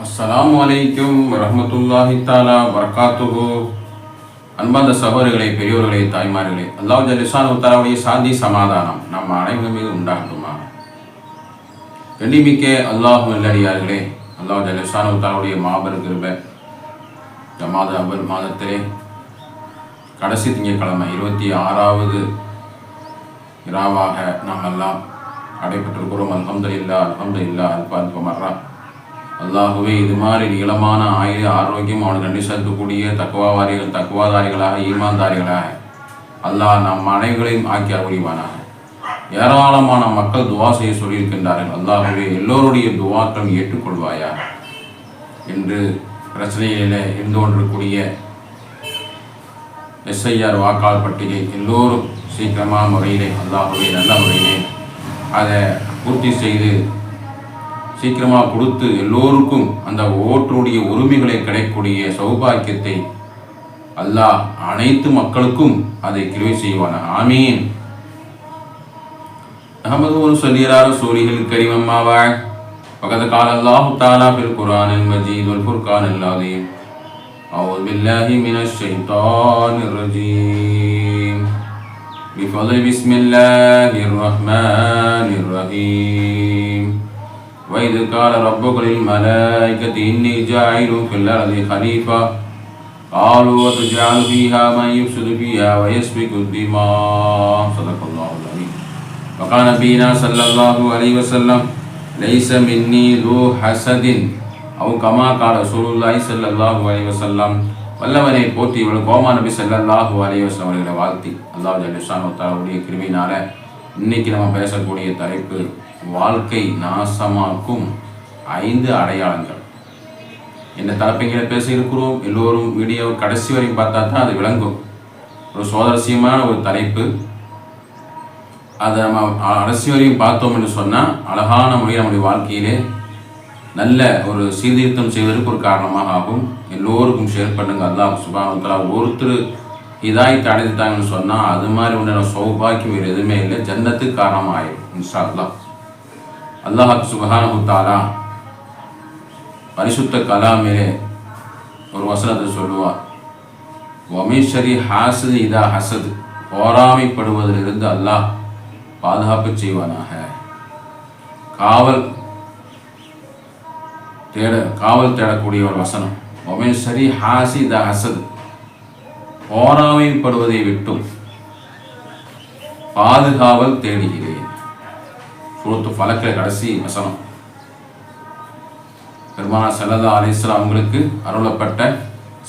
அஸ்லாம் அலைக்கும் வரமத்துல்லாஹி தாலா வரகாத்துஹு. அன்பார்ந்த சகோதரர்களே பெரியோர்களே தாய்மார்களே அல்லாஹ் ஜலிசான் உத்தாராவுடைய சாந்தி சமாதானம் நம் அனைவரும் மீது உண்டாகட்டுமா கண்ணிமிக்க அல்லாஹ் நல்லடியார்களே அல்லாஹ் ஜலிசான் உத்தாராவுடைய மாபெரும் கிருப ஜமாத அபல் மாதத்திலே கடைசி திங்கட்கிழமை இருபத்தி ஆறாவது இராவாக நாம் எல்லாம் அடைபெற்றிருக்கிறோம் அல்ஹம்துலில்லா அல்ஹம்துலில்லா அல்பா அல்பமர்ரா அல்லாகவே இது மாதிரி நீளமான ஆயுத ஆரோக்கியம் அவனுக்கு நன்றி செலுத்தக்கூடிய தக்குவாவாரிகள் தக்குவாதாரிகளாக ஈமான்தாரிகளாக. அல்லாஹ் நம் அனைவர்களையும் ஆக்கி அருள்வானாக. ஏராளமான மக்கள் துவா செய்ய சொல்லியிருக்கின்றார்கள். அல்லாகவே எல்லோருடைய துவாக்களும் ஏற்றுக்கொள்வாயா என்று பிரச்சனையில் இருந்து கொண்டிருக்கூடிய எஸ்ஐஆர் வாக்காளர் பட்டியலை எல்லோரும் சீக்கிரமான முறையிலே அல்லாகவே நல்ல முறையிலே அதை பூர்த்தி செய்து சீக்கிரமாக கொடுத்து எல்லோருக்கும் அந்த ஓட்டுடைய உரிமைகளை கிடைக்கக்கூடிய சௌபாக்கியத்தை அல்லாஹ் அனைத்து மக்களுக்கும் அதை கிருவை செய்வான ஆமீன் அகமது ஒரு சொல்லியரார் சூரிகள் கரிமம்மாவாய் وقد قال الله تعالى في القرآن المجيد والفرقان العظيم أعوذ بالله من الشيطان الرجيم بفضل بسم الله الرحمن الرحيم وإذ قال ربك للملائكة إني جاعل في الأرض خليفة قالوا وتجعل فيها من يفسد فيها ويسفك الدماء صدق الله العظيم وقال نبينا صلى الله عليه وسلم ليس مني ذو حسد أو كما قال رسول الله صلى الله عليه وسلم வல்லவனை போற்றி இவள் கோமா நபி ஸல்லல்லாஹு அலைஹி வஸல்லம் அவர்களை வாழ்த்தி அல்லாஹ் ஜல்லிஷான் தாவுடைய கிருமினால இன்னைக்கு நம்ம பேசக்கூடிய தலைப்பு வாழ்க்கை நாசமாக்கும் ஐந்து அடையாளங்கள். இந்த தலைப்பைகளை பேச இருக்கிறோம். எல்லோரும் வீடியோ கடைசி வரைக்கும் பார்த்தா தான் அது விளங்கும். ஒரு சுவாரஸ்யமான ஒரு தலைப்பு. அதை நம்ம கடைசி வரையும் பார்த்தோம் என்று சொன்னால் அழகான முறையில் நம்முடைய வாழ்க்கையிலே நல்ல ஒரு சீர்திருத்தம் செய்வதற்கு ஒரு காரணமாக ஆகும். எல்லோருக்கும் ஷேர் பண்ணுங்கள் அல்லாஹ் சுபானத்தலா ஒருத்தர் இதாயத்தை அடைந்துட்டாங்கன்னு சொன்னால் அது மாதிரி உண்டான சௌபாக்கியம் வேறு எதுவுமே இல்லை. ஜன்னத்துக்கு காரணமாயிடும் இன்ஷா அல்லாஹ். அல்லாஹ் சுபஹானு தாலா பரிசுத்த கலாமிலே ஒரு வசனத்தை சொல்லுவார். ஒமேஸ்வரி ஹாசது இதா ஹசது போராமைப்படுவதிலிருந்து அல்லாஹ் பாதுகாப்பு செய்வானாக. காவல் தேட காவல் தேடக்கூடிய ஒரு வசனம். ஒமேஸ்வரி ஹாசி இதா ஹசது போராமைப்படுவதை விட்டும் பாதுகாவல் தேடுகிறேன் சூரத்து ஃபலக்கில் கடைசி வசனம். பெருமானா சல்லதா அலிஸ்லாம் அவங்களுக்கு அருளப்பட்ட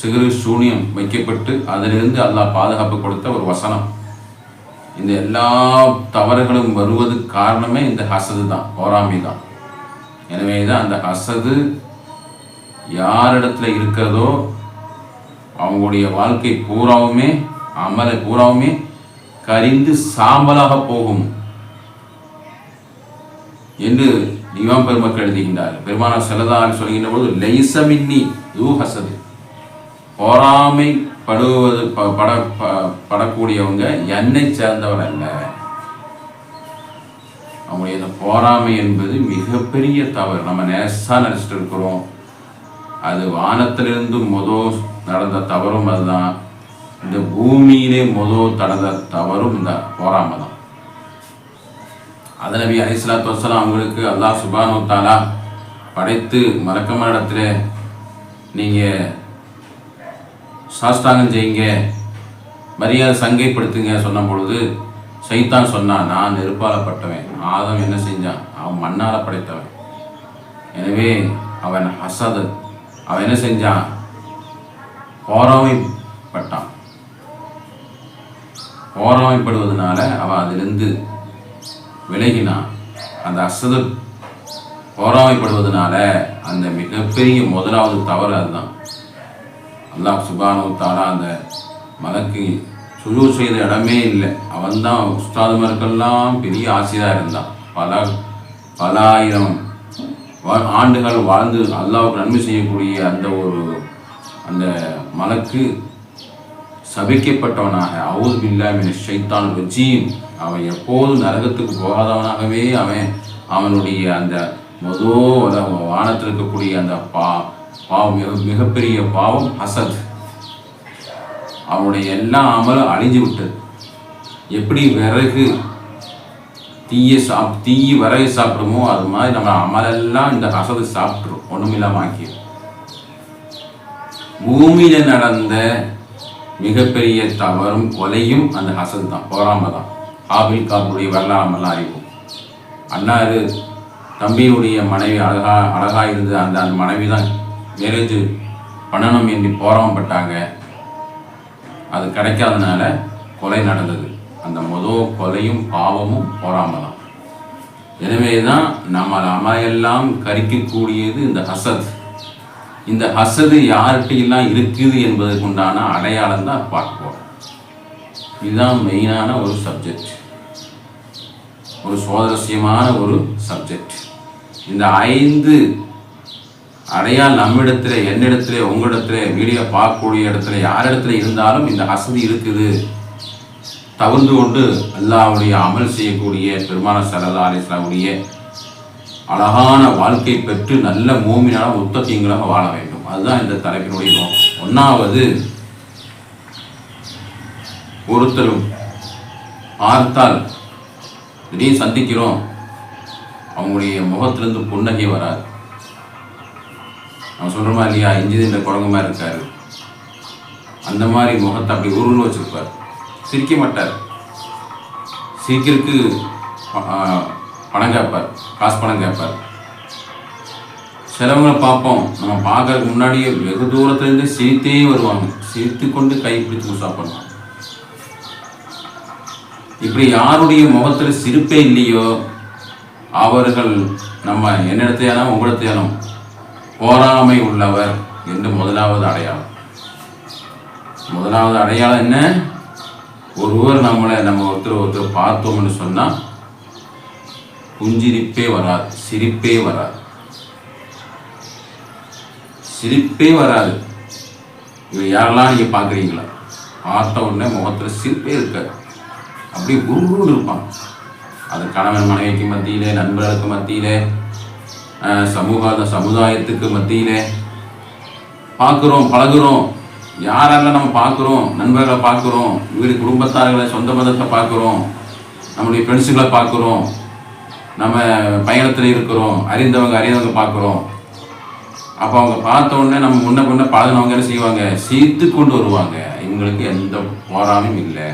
சிறு சூனியம் வைக்கப்பட்டு அதிலிருந்து அல்லாஹ் பாதுகாப்பு கொடுத்த ஒரு வசனம். இந்த எல்லா தவறுகளும் வருவதுக்கு காரணமே இந்த ஹசது தான் போராமை தான். எனவே தான் அந்த ஹசது யாரிடத்துல இருக்கிறதோ அவங்களுடைய வாழ்க்கை பூராவுமே அமலை பூராவுமே கரிந்து சாம்பலாக போகும். என்று இமாம் பெருமக்கள் எழுதுகின்றார் பெருமானார் செல்லதார் சொல்கின்ற போது லைசமின்னி யூ ஹசது. பொறாமை படுவது ப- பட ப- படக்கூடியவங்க என்னை சேர்ந்தவர் அல்ல. அவங்களுடைய இந்த போராமை என்பது மிகப்பெரிய தவறு. நம்ம நேசா நினச்சிட்டு இருக்கிறோம். அது வானத்திலிருந்து மொதல் நடந்த தவறும் அதுதான். இந்த பூமியிலே மொதல் நடந்த தவறும் இந்த போராமை தான். அது நபி அலிஸ்லாத்து வசலாம் அவங்களுக்கு அல்லாஹ் சுபானு தாலா படைத்து மறக்கமான இடத்துல நீங்கள் சாஸ்தாங்கம் செய்யுங்க மரியாதை சங்கைப்படுத்துங்க சொன்ன பொழுது சைத்தான் சொன்னான் நான் நெருப்பால் பட்டவன் ஆதம் என்ன செஞ்சான்? அவன் மண்ணால் படைத்தவன். எனவே அவன் ஹசது அவன் என்ன செஞ்சான்? போராமைப்பட்டான். போராமைப்படுவதனால அவன் அதிலிருந்து விலகினான் அந்த அசது போராமைப்படுவதனால அந்த மிகப்பெரிய முதலாவது தவறு அதுதான். அல்லாஹ் சுபானு தாலா அந்த மலக்கு சுழு செய்த இடமே இல்லை. அவன்தான் உஸ்தாதுமாருக்கெல்லாம் பெரிய ஆசிரியராக இருந்தான். பல பல ஆயிரம் ஆண்டுகள் வாழ்ந்து அல்லாவுக்கு நன்மை செய்யக்கூடிய அந்த ஒரு அந்த மலக்கு சபிக்கப்பட்டவனாக. அவுது பில்லாமின் ஷைத்தான் அவன் எப்போதும் நரகத்துக்கு போகாதவனாகவே அவன் அவனுடைய அந்த முதல் வானத்தில் இருக்கக்கூடிய அந்த பா பாவம் மிக மிகப்பெரிய பாவம் ஹசத் அவனுடைய எல்லா அமலும் அழிஞ்சு விட்டது எப்படி விறகு தீய சாப் தீய விறகு சாப்பிடுமோ அது மாதிரி நம்ம அமலெல்லாம் இந்த ஹசது சாப்பிட்ரும் ஒன்றும் இல்லாமல் ஆக்கிடும் பூமியில நடந்த மிகப்பெரிய தவறும் கொலையும் அந்த ஹசது தான் போராம தான் ஆபில் காப்புடைய வரலாறுலாம் அறிவோம். அன்னாரு தம்பியுடைய மனைவி அழகா அழகாக இருந்தது அந்த அந்த மனைவி தான் மேரேஜ் பண்ணணும் என்று போராமப்பட்டாங்க. அது கிடைக்காதனால கொலை நடந்தது. அந்த முதல் கொலையும் பாவமும் போராமல் தான் எனவே தான் நம்ம அமையெல்லாம் கரிக்கக்கூடியது இந்த ஹசத். இந்த ஹசது யார்கிட்டையெல்லாம் இருக்குது என்பதற்குண்டான அடையாளம் தான் பார்ப்போம். இதுதான் மெயினான ஒரு சப்ஜெக்ட் ஒரு சுவாரஸ்யமான ஒரு சப்ஜெக்ட் இந்த ஐந்து அடையாள் நம்மிடத்தில் என்னிடத்துல உங்களிடத்துல வீடியோ பார்க்கக்கூடிய இடத்துல யார் இடத்துல இருந்தாலும் இந்த வசதி இருக்குது. தவிர்ந்து கொண்டு அல்லாவுடைய அமல் செய்யக்கூடிய பெருமான சரதா அலிஸ்லாவுடைய அழகான வாழ்க்கை பெற்று நல்ல மூமினான உத்தத்தியங்களாக வாழ வேண்டும். அதுதான் இந்த தலைப்பினுடைய நோக்கம். ஒன்றாவது ஒருத்தரும் பார்த்தால் திடீர்னு சந்திக்கிறோம். அவங்களுடைய முகத்திலிருந்து புன்னகை வராது. நம்ம சொல்கிறோமா இல்லையா இஞ்சி இந்த குழங்குமா இருக்கார். அந்த மாதிரி முகத்தை அப்படி உருன்னு வச்சுருப்பார். சிரிக்க மாட்டார். சிரிக்கிறதுக்கு பணம் கேட்பார். காசு பணம் கேட்பார். சிலவங்களை பார்ப்போம். நம்ம பார்க்கறதுக்கு முன்னாடியே வெகு தூரத்துலேருந்து சிரித்தே வருவாங்க. சிரித்து கொண்டு கை பிடித்து உஷா இப்படி யாருடைய முகத்தில் சிரிப்பே இல்லையோ அவர்கள் நம்ம என்னிடத்தையானோ உங்களிடத்தையானோ போராமை உள்ளவர் என்று முதலாவது அடையாளம். முதலாவது அடையாளம் என்ன? ஒருவர் நம்மளை நம்ம ஒருத்தர் ஒருத்தர் பார்த்தோம்னு சொன்னால் புஞ்சிரிப்பே வராது சிரிப்பே வராது. சிரிப்பே வராது. இவர் யாரெல்லாம் நீங்கள் பார்க்குறீங்களா பார்த்த உடனே முகத்தில் சிரிப்பே இருக்காது. அப்படியே குருகுருன்னு இருப்பான். அது கணவன் மனைவிக்கு மத்தியில் நண்பர்களுக்கு மத்தியில் சமூக சமுதாயத்துக்கு மத்தியில். பார்க்குறோம் பழகுறோம். யாரெல்லாம் நம்ம பார்க்குறோம் நண்பர்களை பார்க்குறோம் வீடு குடும்பத்தார்களை சொந்த பந்தத்தை பார்க்குறோம் நம்முடைய ஃப்ரெண்ட்ஸுகளை பார்க்குறோம் நம்ம பயணத்தில் இருக்கிறோம் அறிந்தவங்க அறிந்தவங்க பார்க்குறோம். அப்போ அவங்க பார்த்த உடனே நம்ம முன்ன பின்ன பழகினவங்க என்ன செய்வாங்க? சீர்த்து கொண்டு வருவாங்க. இவங்களுக்கு எந்த போராமையும் இல்லை.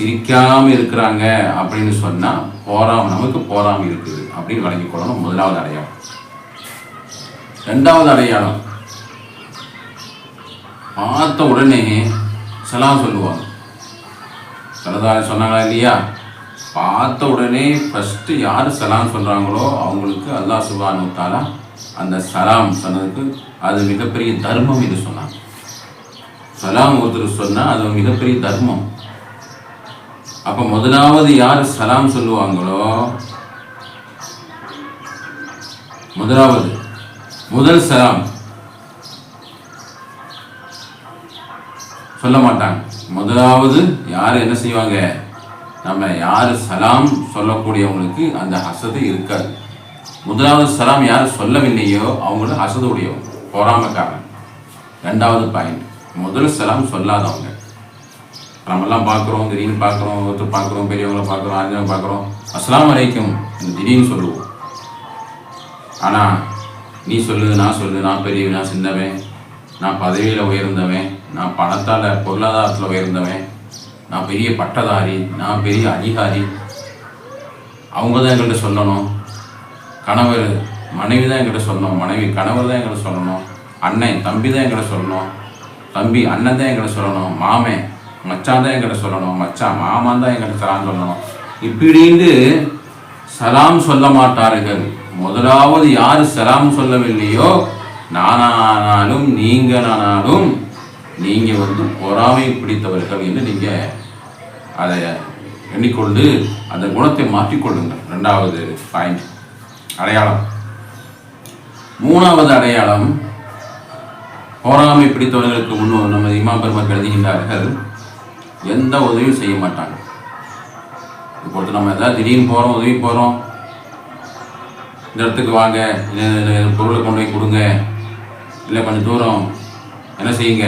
சிரிக்காம இருக்கிறாங்க அப்படின்னு சொன்னா போராம நமக்கு போராம இருக்குது அப்படின்னு வழங்கிக் கொள்ளணும் முதலாவது அடையாளம். ரெண்டாவது அடையாளம் பார்த்த உடனே சலாம் சொல்லுவாங்க. சலதாரி சொன்னாங்களா இல்லையா? பார்த்த உடனே ஃபஸ்ட்டு யார் சலாம் சொல்கிறாங்களோ அவங்களுக்கு அல்லாஹ் சுபானு தாலா அந்த சலாம் சொன்னதுக்கு அது மிகப்பெரிய தர்மம் என்று சொன்னாங்க. சலாம் ஒருத்தர் சொன்னால் அது மிகப்பெரிய தர்மம். அப்போ முதலாவது யார் சலாம் சொல்லுவாங்களோ? முதலாவது முதல் சலாம். சொல்ல மாட்டாங்க. முதலாவது யார் என்ன செய்வாங்க? நம்ம யார் சலாம் சொல்லக்கூடியவங்களுக்கு அந்த ஹசது இருக்காது. முதலாவது சலாம் யார் சொல்லவில்லையோ அவங்களோட ஹசது உடையவங்க பொறாமக்காரன். ரெண்டாவது பாயிண்ட் முதல் சலாம் சொல்லாதவங்க. நம்மெல்லாம் பார்க்குறோம் திடீர்னு பார்க்குறோம் ஒருத்தர் பார்க்குறோம் பெரியவங்களை பார்க்குறோம் அறிஞர்கள் பார்க்குறோம். அஸ்லாம் வரைக்கும் திடீர்னு சொல்லுவோம். ஆனால் நீ சொல்லுது நான் சொல்லுது நான் பெரியவன் நான் சின்னவன் நான் பதவியில் உயர்ந்தவன் நான் பணத்தால் பொருளாதாரத்தில் உயர்ந்தவன் நான் பெரிய பட்டதாரி நான் பெரிய அதிகாரி. அவங்க தான் எங்கள்கிட்ட சொல்லணும். கணவர் மனைவி தான் என்கிட்ட சொல்லணும். மனைவி கணவர் தான் என்கிட்ட சொல்லணும். அண்ணன் தம்பி தான் என்கிட்ட சொல்லணும். தம்பி அண்ணன் தான் என்கிட்ட சொல்லணும். மாமன் மச்சான் தான் எங்கிட்ட சொல்லணும் மச்சான் மாமான் தான் எங்கிட்ட சலாம் சொல்லணும். இப்படின்னு சலாம் சொல்ல மாட்டார்கள். முதலாவது யார் சலாம் சொல்லவில்லையோ நானானாலும் நீங்களானாலும் நீங்க வந்து பொறாமை பிடித்தவர்கள் என்று நீங்க அதை எண்ணிக்கொண்டு அந்த குணத்தை மாற்றிக்கொள்ளுங்கள் ரெண்டாவது பாயிண்ட் அடையாளம். மூணாவது அடையாளம் பொறாமை பிடித்தவர்களுக்கு முன்னோர் நமது இமாம் பெருமாள் எழுதுகின்றார்கள் எந்த உதவியும் செய்ய மாட்டாங்க. இப்பொழுது நம்ம ஏதாவது திடீர்னு போகிறோம் உதவி போகிறோம் இந்த இடத்துக்கு வாங்க இல்லை பொருளை கொண்டு போய் கொடுங்க. இல்லை கொஞ்சம் தூரம் என்ன செய்யுங்க?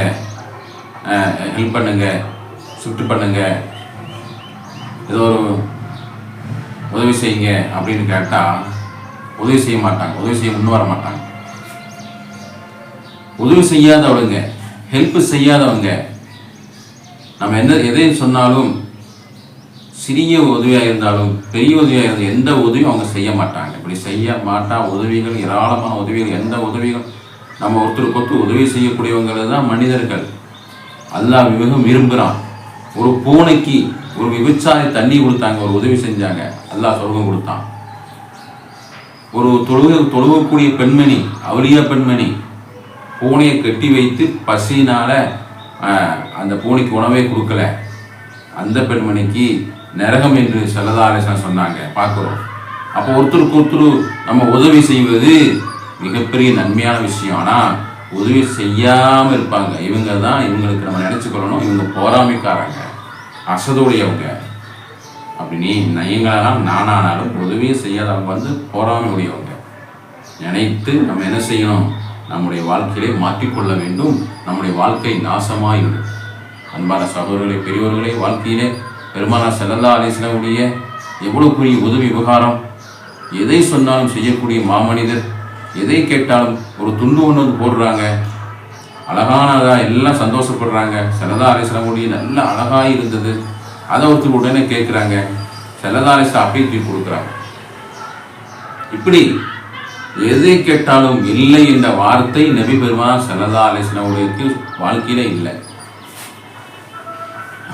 ஹெல்ப் பண்ணுங்க ஷிஃப்ட் பண்ணுங்க. ஏதோ ஒரு உதவி செய்யுங்க அப்படின்னு கேட்டால் உதவி செய்ய மாட்டாங்க. உதவி செய்ய முன் வர மாட்டாங்க. உதவி செய்யாதவங்க ஹெல்ப் செய்யாதவங்க நம்ம என்ன எதை சொன்னாலும் சிறிய உதவியாக இருந்தாலும் பெரிய உதவியாக இருந்தாலும் எந்த உதவியும் அவங்க செய்ய மாட்டாங்க. இப்படி செய்ய மாட்டா உதவிகள் ஏராளமான உதவிகள் எந்த உதவிகள் நம்ம ஒருத்தருக்கு ஒருத்தர் உதவி செய்யக்கூடியவங்களை தான் மனிதர்கள். அல்லாஹ் மிகவும் விரும்புகிறான் ஒரு பூனைக்கு ஒரு விபச்சாரி தண்ணி கொடுத்தாங்க ஒரு உதவி செஞ்சாங்க அல்லாஹ் சொர்க்கம் கொடுத்தான். ஒரு தொழுக தொழுகக்கூடிய பெண்மணி அவலியா பெண்மணி பூனையை கட்டி வைத்து பசியினால அந்த பூனைக்கு உணவே கொடுக்கல. அந்த பெண்மணிக்கு நரகம் என்று செல்லதாரேசன் சொன்னாங்க. பார்க்குறோம். அப்போ ஒருத்தருக்கு ஒருத்தர் நம்ம உதவி செய்வது மிகப்பெரிய நன்மையான விஷயம். ஆனால் உதவி செய்யாமல் இருப்பாங்க. இவங்க தான் இவங்களுக்கு நம்ம நினச்சிக்கொள்ளணும் இவங்க போராமைக்காரங்க. அசதுடையவங்க. அப்படி நீ நீங்களானாலும் நானானாலும் உதவியே செய்யாதவங்க வந்து போராமை உடையவங்க நினைத்து நம்ம என்ன செய்யணும்? நம்முடைய வாழ்க்கையிலே மாற்றிக்கொள்ள வேண்டும். நம்முடைய வாழ்க்கை நாசமாயிடும் அன்பான சகோதரர்களே பெரியவர்களே வாழ்க்கையிலே பெருமானா செல்லல்லா அலிஸ்லாவுடைய எவ்வளவு பெரிய உதவி விவகாரம் எதை சொன்னாலும் செய்யக்கூடிய மாமனிதர் எதை கேட்டாலும் ஒரு துண்டு ஒன்று வந்து போடுறாங்க. அழகானதாக எல்லாம் சந்தோஷப்படுறாங்க. செல்லதா அலிஸ்லாமுடைய நல்ல அழகாக இருந்தது. அதை ஒருத்தர் உடனே கேட்குறாங்க. செல்லதா அலிஸ்லாம் அப்படியே தூக்கி கொடுக்குறாங்க. இப்படி எதை கேட்டாலும் இல்லை என்ற வார்த்தை நபி பெருமான் செல்லதா அலிஸ்லாவுடைய வாழ்க்கையில இல்லை.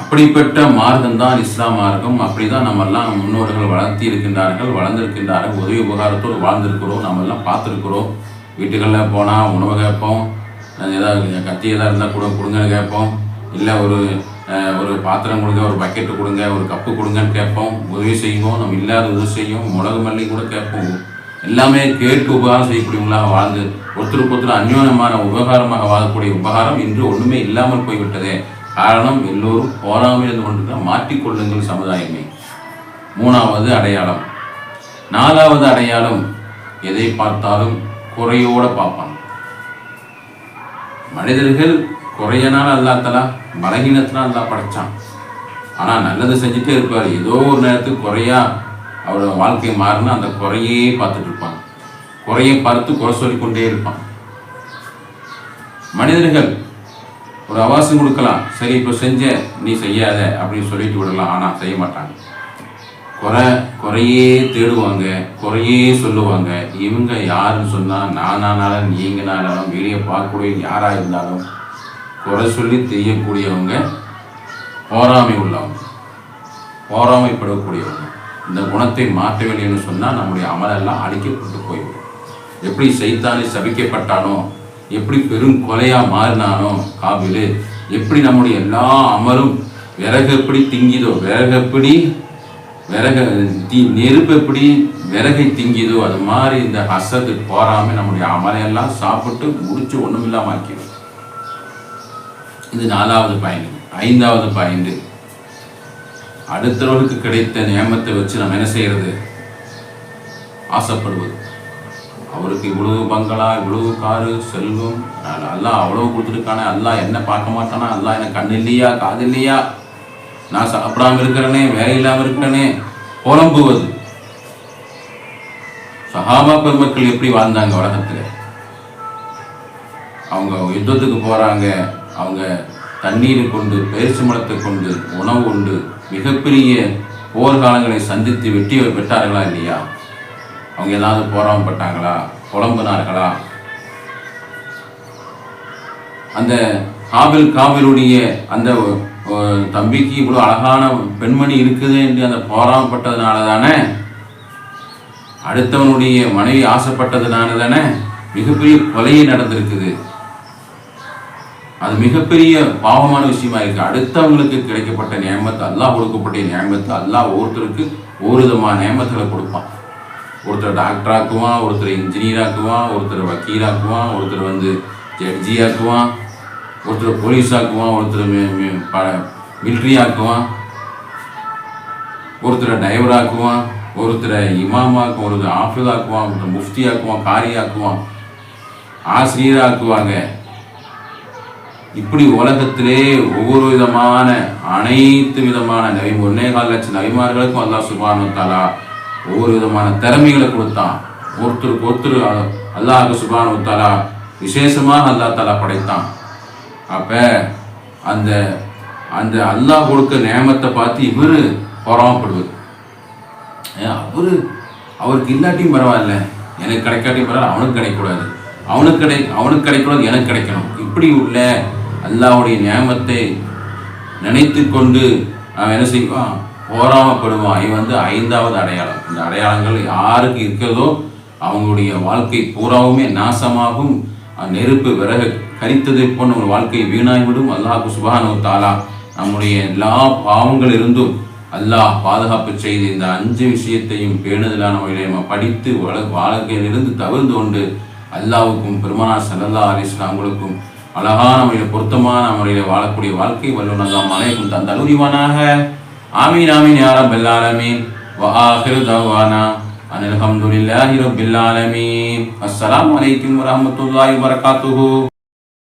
அப்படிப்பட்ட மார்க்கம் தான் இஸ்லாம் மார்க்கம். அப்படிதான் நம்ம எல்லாம் முன்னோர்கள் வளர்த்தி இருக்கின்றார்கள் வளர்ந்திருக்கின்றார்கள் உதவி உபகாரத்தோடு வாழ்ந்திருக்கிறோம் நம்ம எல்லாம் பார்த்துருக்குறோம். வீட்டுகளில் போனால் உணவு கேட்போம் ஏதாவது கத்தி ஏதாவது இருந்தால் கூட கொடுங்கன்னு கேட்போம். இல்லை ஒரு ஒரு பாத்திரம் கொடுங்க ஒரு பக்கெட்டு கொடுங்க ஒரு கப்பு கொடுங்கன்னு கேட்போம். உதவி செய்வோம் நம்ம இல்லாத உதவி செய்யும் மிளகு மல்லி கூட கேட்போம். எல்லாமே கேட்டு உபகாரம் செய்யக்கூடியவங்களாக வாழ்ந்து ஒருத்தருக்கு ஒருத்தர் அந்யோனமான உபகாரமாக வாழக்கூடிய உபகாரம் இன்று ஒன்றுமே இல்லாமல் போய்விட்டதே. காரணம் எல்லோரும் போராமல் இருந்து கொண்டிருக்கிற மாற்றிக்கொள்ளுங்கள் சமுதாயமே. மூணாவது அடையாளம். நாலாவது அடையாளம் எதை பார்த்தாலும் குறையோட பார்ப்பாங்க. மனிதர்கள் குறையனால் அல்லாத்தலா பலகீனத்தினால் அல்லா படைச்சான். ஆனால் நல்லது செஞ்சுட்டே இருப்பார். ஏதோ ஒரு நேரத்துக்கு குறையா அவரோட வாழ்க்கை மாறினா அந்த குறையே பார்த்துட்டு இருப்பாங்க. குறையை பார்த்து குறை சொல்லிக்கொண்டே இருப்பான் மனிதர்கள் ஒரு அவாசம் கொடுக்கலாம். சரி இப்போ செஞ்ச நீ செய்யாத அப்படின்னு சொல்லிட்டு விடலாம். ஆனால் செய்ய மாட்டாங்க. குறை குறையே தேடுவாங்க. குறையே சொல்லுவாங்க. இவங்க யாருன்னு சொன்னால் நானானாலும் நீங்கனாலும் வெளியே பார்க்கக்கூடிய யாராக இருந்தாலும் குறை சொல்லி தெரியக்கூடியவங்க போராமை உள்ளவங்க. போராமைப்படக்கூடியவங்க இந்த குணத்தை மாற்றவில்லைன்னு சொன்னால் நம்முடைய அமலெல்லாம் அழிக்கப்பட்டு போய்விடும். எப்படி சைத்தானி சபிக்கப்பட்டானோ எப்படி பெரும் கொலையாக மாறினானோ காபிலு எப்படி நம்முடைய எல்லா அமலும் விறகு எப்படி திங்கிதோ விறகு எப்படி விறகு தீ நெருப்பு எப்படி விறகை திங்கிதோ அது மாதிரி இந்த ஹசது போறாமல் நம்முடைய அமலையெல்லாம் சாப்பிட்டு முடிச்சு ஒண்ணுமில்லாம ஆக்கிடும். இது நாலாவது பாயிண்ட். ஐந்தாவது பாயிண்ட். அடுத்தவர்களுக்கு கிடைத்த நியமத்தை வச்சு நம்ம என்ன செய்யறது? ஆசைப்படுவது. அவருக்கு இவ்வளவு பங்களா இவ்வளவு காரு செல்வம் அல்லாஹ் அவ்வளவு கொடுத்துருக்கானே எல்லாம் என்ன பார்க்க மாட்டானா? எல்லாம் எனக்கு கண் இல்லையா காது இல்லையா நான் சாப்பிடாம இருக்கிறேனே வேலை இல்லாம இருக்கிறேனே புலம்புவது. சஹாபா பெருமக்கள் எப்படி வாழ்ந்தாங்க உலகத்துல? அவங்க யுத்தத்துக்கு போறாங்க. அவங்க தண்ணீர் கொண்டு பயிற்சி மலத்தை கொண்டு உணவு உண்டு மிகப்பெரிய போர்க்காலங்களை சந்தித்து வெட்டி வெட்டார்களா இல்லையா? அவங்க ஏதாவது போராமப்பட்டாங்களா புலம்பினார்களா? அந்த காபில் காபிலுடைய அந்த தம்பிக்கு இவ்வளோ அழகான பெண்மணி இருக்குது என்று அந்த போராமப்பட்டதுனால தானே அடுத்தவனுடைய மனைவி ஆசைப்பட்டதுனால தானே மிகப்பெரிய கொலையே நடந்திருக்குது. அது மிகப்பெரிய பாவமான விஷயமா இருக்கு. அடுத்தவங்களுக்கு கிடைக்கப்பட்ட நியமத்து அல்லாஹ் கொடுக்கப்பட்ட நியமத்து அல்லாஹ் ஒவ்வொருத்தருக்கு ஒரு விதமான நியமத்துகளை கொடுப்பான். ஒருத்தர் டாக்டராக்குவான் ஒருத்தர் இன்ஜினியர் ஆக்குவான் ஒருத்தர் வக்கீல் ஆக்குவான் ஒருத்தர் வந்து ஜட்ஜியாக்குவான் ஒருத்தர் போலீஸ் ஆக்குவான் ஒருத்தர் மிலிட்ரி ஆக்குவான் ஒருத்தர் டிரைவர் ஆக்குவான் ஒருத்தரை இமாமாக்கும் ஒருத்தர் ஆஃபிதாக்குவான் ஒருத்தர் முஃப்தியாக்குவான் காரியாக்குவான் ஆசிரியராக்குவாங்க இப்படி உலகத்திலே ஒவ்வொரு விதமான அனைத்து விதமான நவி ஒன்னே கால் லட்சம் நபிமார்களுக்கும் அல்லா சுபானு தாலா ஒவ்வொரு விதமான திறமைகளை கொடுத்தான். ஒருத்தருக்கு ஒருத்தர் அல்லாஹ் சுபானு தாலா விசேஷமாக அல்லாஹ் தாலா படைத்தான். அப்ப அந்த அந்த அல்லாஹ் கொடுக்க நேமத்தை பார்த்து இவர் பொறாமப்படுவது அவரு அவருக்கு இல்லாட்டியும் பரவாயில்ல. எனக்கு கிடைக்காட்டியும் பரவாயில்ல அவனுக்கு கிடைக்கக்கூடாது. அவனுக்கு கிடை அவனுக்கு கிடைக்கூடாது எனக்கு கிடைக்கணும். இப்படி உள்ள அல்லாஹ்வுடைய நியமத்தை நினைத்து கொண்டு அவன் என்ன செய்வான்? போராமப்படுவான். இது வந்து ஐந்தாவது அடையாளம். இந்த அடையாளங்கள் யாருக்கு இருக்கிறதோ அவங்களுடைய வாழ்க்கை பூராவுமே நாசமாகும். நெருப்பு விறகு கரித்ததை போன்ற ஒரு வாழ்க்கை வீணாகிவிடும் அல்லாஹ் சுபானு தாலா நம்முடைய எல்லா பாவங்கள் இருந்தும் அல்லாஹ் பாதுகாப்பு செய்து இந்த அஞ்சு விஷயத்தையும் பேணுதலான வழியை நம்ம படித்து வாழ்க்கையிலிருந்து தவிர்த்து கொண்டு அல்லாவுக்கும் பெருமானார் சல்லல்லா அலிஸ்லாம்களுக்கும் அழகான முறையில் பொருத்தமான முறையில் வாழக்கூடிய வாழ்க்கை வல்லுநர்கள் மலைக்கும் தந்த அருதிவானாக ஆமீன் ஆமீன் யாரம் பெல்லாலமீன் வஆஹிரு தவானா அனில் ஹம்துலில்லாஹி ரப்பில் ஆலமீன் அஸ்ஸலாமு அலைக்கும் வரஹ்மத்துல்லாஹி வபரகாத்துஹு